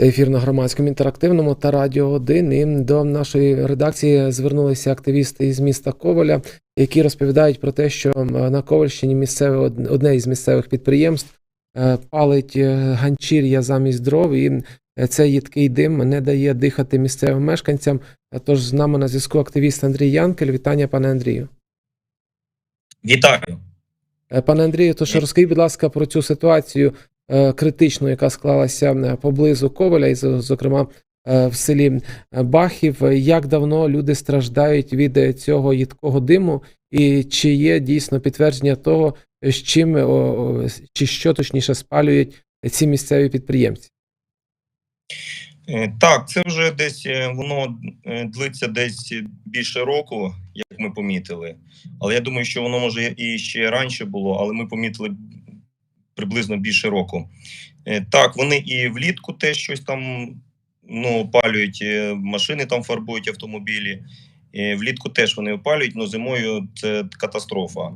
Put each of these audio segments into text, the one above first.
Це ефір на громадському інтерактивному та радіо 1. І до нашої редакції звернулися активісти із міста Коваля, які розповідають про те, що на Ковальщині місцеве одне із місцевих підприємств е, палить е, ганчір'я замість дров, і е, цей їдкий дим не дає дихати місцевим мешканцям. Тож з нами на зв'язку активіст Андрій Янкель. Вітання, пане Андрію. Вітаю. Пане Андрію, то що розкажіть, будь ласка, про цю ситуацію критичну, яка склалася е, поблизу Коваля, і зокрема е, в селі Бахів. Як давно люди страждають від е, цього їдкого диму, і чи є дійсно підтвердження того, з чим чи що точніше спалюють ці місцеві підприємці? Е, Так, це вже десь е, воно е, длиться десь більше року, як ми помітили. Але я думаю, що воно може і ще раніше було, але ми помітили приблизно більше року. Е, Так, вони і влітку теж щось там ну, опалюють, е, машини там фарбують автомобілі. Е, Влітку теж вони опалюють, але зимою це катастрофа.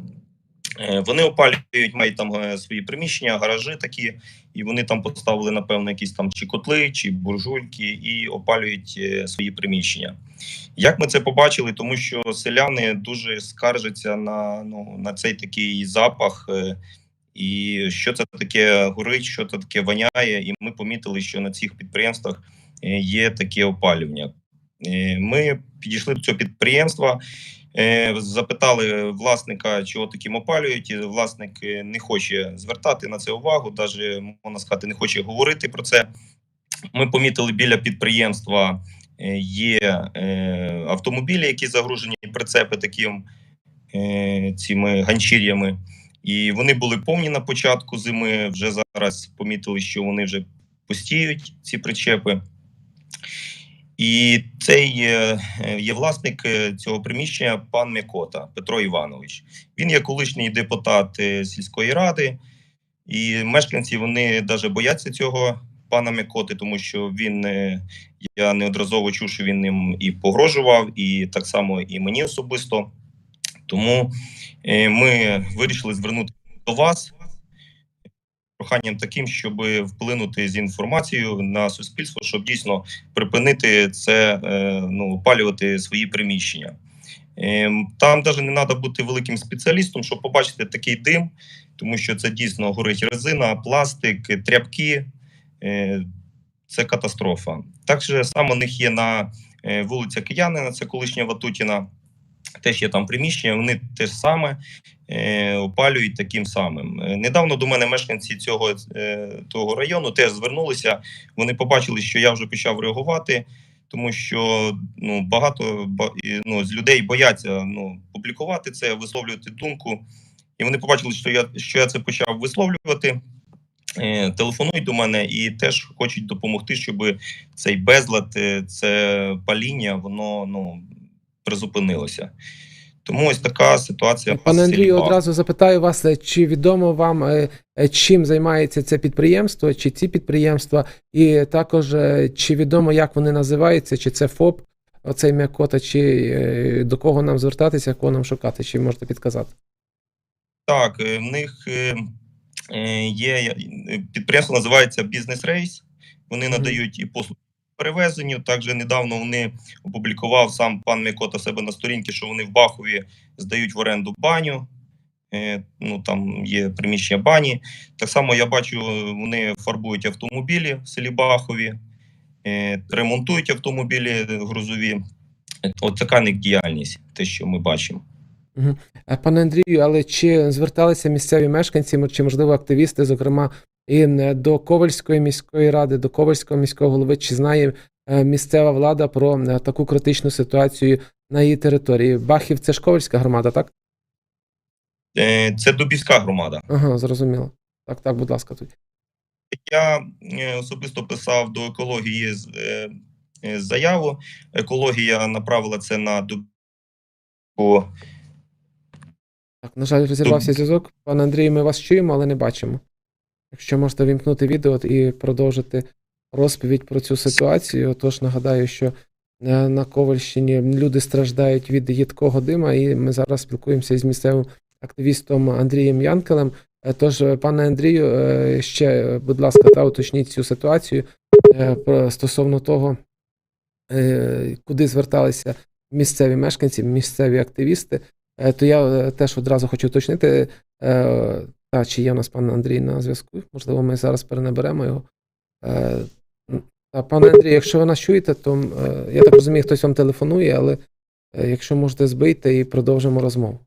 Вони опалюють, мають там свої приміщення, гаражі такі, і вони там поставили, напевно, якісь там чи котли, чи буржуйки, і опалюють свої приміщення. Як ми це побачили? Тому що селяни дуже скаржаться на, ну, на цей такий запах, і що це таке горить, що це таке воняє. І ми помітили, що на цих підприємствах е, є таке опалювання. Е, Ми підійшли до цього підприємства. Е, Запитали власника, чого таким опалюють. і Власник не хоче звертати на це увагу, навіть можна сказати, не хоче говорити про це. Ми помітили біля підприємства є автомобілі, які загружені прицепи таким цими ганчір'ями. І вони були повні на початку зими. Вже зараз помітили, що вони вже пустіють ці причепи. І цей є, е, є власник е, цього приміщення, пан Мякота Петро Іванович. Він є колишній депутат е, сільської ради, і мешканці вони навіть бояться цього пана Мякоти, тому що він я неодноразово чув, що він ним і погрожував, і так само і мені особисто. Тому е, ми вирішили звернутися до вас проханням таким, щоб вплинути з інформацією на суспільство, щоб дійсно припинити це, е, ну, опалювати свої приміщення. Ем, Там навіть не треба бути великим спеціалістом, щоб побачити такий дим, тому що це дійсно горить резина, пластик, тряпки. Е, Це катастрофа. Так же само у них є на е, вулиця Киянина, це колишня Ватутіна. Теж є там приміщення, вони те ж саме е, опалюють таким самим. Е, Недавно до мене мешканці цього е, того району теж звернулися. Вони побачили, що я вже почав реагувати, тому що ну багато ну, з людей бояться ну, публікувати це, висловлювати думку. І вони побачили, що я що я це почав висловлювати. Е, телефонують до мене і теж хочуть допомогти, щоб цей безлад, е, це паління, воно ну призупинилося. Тому ось така ситуація. Пане Андрію, одразу запитаю вас, е, чи відомо вам, е, е, чим займається це підприємство, чи ці підприємства, і також чи відомо, як вони називаються, чи це ФОП, оцей м'якота, чи до кого нам звертатися, кого нам шукати, чи можете підказати? Так, в них є підприємство, називається Бізнес Рейс. Вони Мгм. надають і послуги по перевезенню. Також недавно вони опублікував сам пан Микота себе на сторінці, що вони в Бахові здають в оренду баню. Е, Ну там є приміщення бані. Так само я бачу, вони фарбують автомобілі в селі Бахові, е, ремонтують автомобілі грузові. От така них діяльність, те, що ми бачимо. Е, Пане Андрію, але чи зверталися місцеві мешканці, чи можливо активісти, зокрема, і е, до Ковальської міської ради, до Ковальського міського голови, чи знає е, місцева влада про е, таку критичну ситуацію на її території? Бахів це ж Ковальська громада, так? Це Дубівська громада. Ага, зрозуміло. Так, так, будь ласка, тут. Я особисто писав до екології заяву. Екологія направила це на Дубівську. Так, на жаль, розірвався зв'язок. Пане Андрію, ми вас чуємо, але не бачимо. Якщо можете вімкнути відео і продовжити розповідь про цю ситуацію, отож нагадаю, що е, на Ковальщині люди страждають від їдкого дима, і ми зараз спілкуємося із місцевим активістом Андрієм Янкелем. Е, Тож, пане Андрію, е, ще, будь ласка, та уточніть цю ситуацію стосовно того, куди зверталися місцеві мешканці, місцеві активісти. То я теж одразу хочу уточнити, та чи є у нас пан Андрій на зв'язку. Можливо, ми зараз перенаберемо його. Е, Та, пане Андрій, якщо ви нас чуєте, то е, я так розумію, хтось вам телефонує, але е, якщо можете збийте і продовжимо розмову.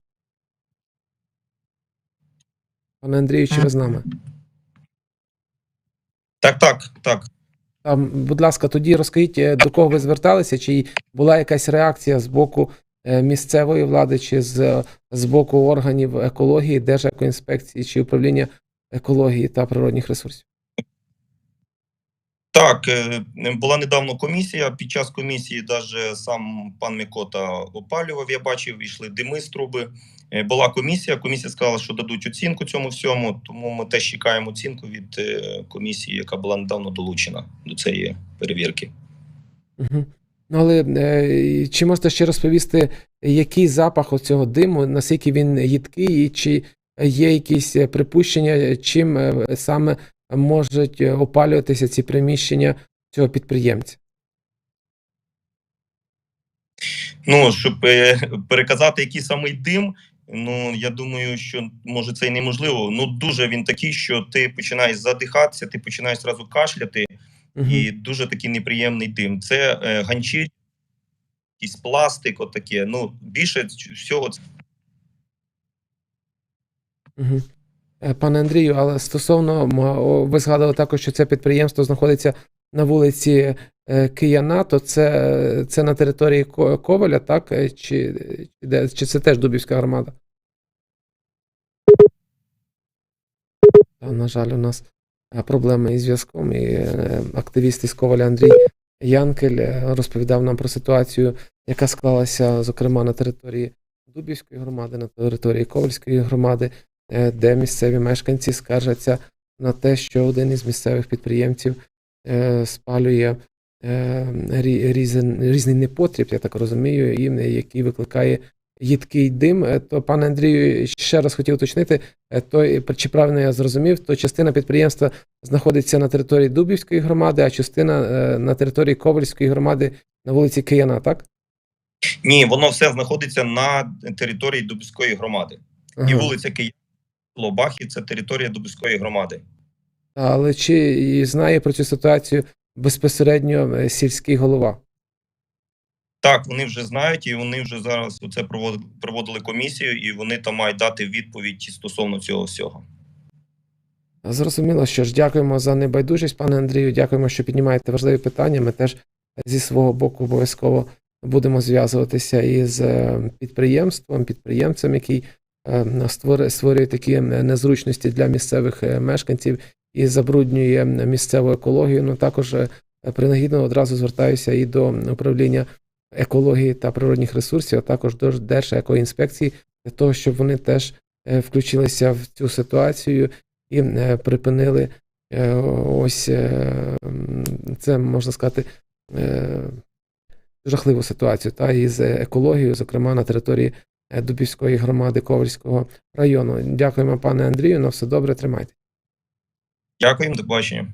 Пане Андрію, чи ви з нами? Так, так, так. Там, будь ласка, тоді розкажіть, до кого ви зверталися, чи була якась реакція з боку місцевої влади, чи з, з боку органів екології, Держекоінспекції, чи управління екології та природних ресурсів? Так, е, була недавно комісія. Під час комісії даже сам пан Микота опалював, я бачив, йшли дими з труби. Е, Була комісія. Комісія сказала, що дадуть оцінку цьому всьому, тому ми теж чекаємо оцінку від е, комісії, яка була недавно долучена до цієї перевірки. Угу. Ну, але е, чи можете ще розповісти, який запах оцього диму, наскільки він їдкий, і чи є якісь е, припущення, чим е, саме можуть опалюватися ці приміщення цього підприємця? Ну, щоб переказати, який самий дим. Ну, я думаю, що може це і неможливо. Ну, дуже він такий, що ти починаєш задихатися, ти починаєш зразу кашляти, Угу. і дуже такий неприємний дим. Це е, ганчірь, якийсь пластик, отаке. Ну, більше всього це Угу. Пане Андрію, але стосовно ви згадували також, що це підприємство знаходиться на вулиці е, Кияна, то це, це на території Коваля, так? Е, Чи, чи, де, чи це теж Дубівська громада? Та, на жаль, у нас проблеми із зв'язком, і е, активіст із Коваля Андрій Янкель е, розповідав нам про ситуацію, яка склалася, зокрема, на території Дубівської громади, на території Ковальської громади е, де місцеві мешканці скаржаться на те, що один із місцевих підприємців е, спалює е, різний непотріб, я так розумію, і е, який викликає їдкий дим. Е, То, пане Андрію, ще раз хотів уточнити, е, то, чи правильно я зрозумів, то частина підприємства знаходиться на території Дубівської громади, а частина е, на території Ковальської громади на вулиці Кияна, так? ні, воно все знаходиться на території Дубської громади. І вулиця Київ Лобахи це територія Дубської громади. Але чи знає про цю ситуацію безпосередньо сільський голова? Так, вони вже знають, і вони вже зараз оце проводили, комісію, і вони там мають дати відповідь стосовно цього всього. Зрозуміло, що ж, дякуємо за небайдужість, пане Андрію. Дякуємо, що піднімаєте важливі питання. Ми теж зі свого боку обов'язково будемо зв'язуватися із е, підприємством, підприємцем, який е, створює, такі незручності для місцевих е, мешканців і забруднює місцеву екологію. Ну також принагідно одразу звертаюся і до управління екології та природних ресурсів, а також до Держекоінспекції, для того, щоб вони теж е, включилися в цю ситуацію і е, припинили е, ось це можна сказати жахливу ситуацію та із екологією, зокрема на території Дубівської громади Ковальського району. Дякуємо, пане Андрію. На все добре, тримайте. Дякуємо, до побачення.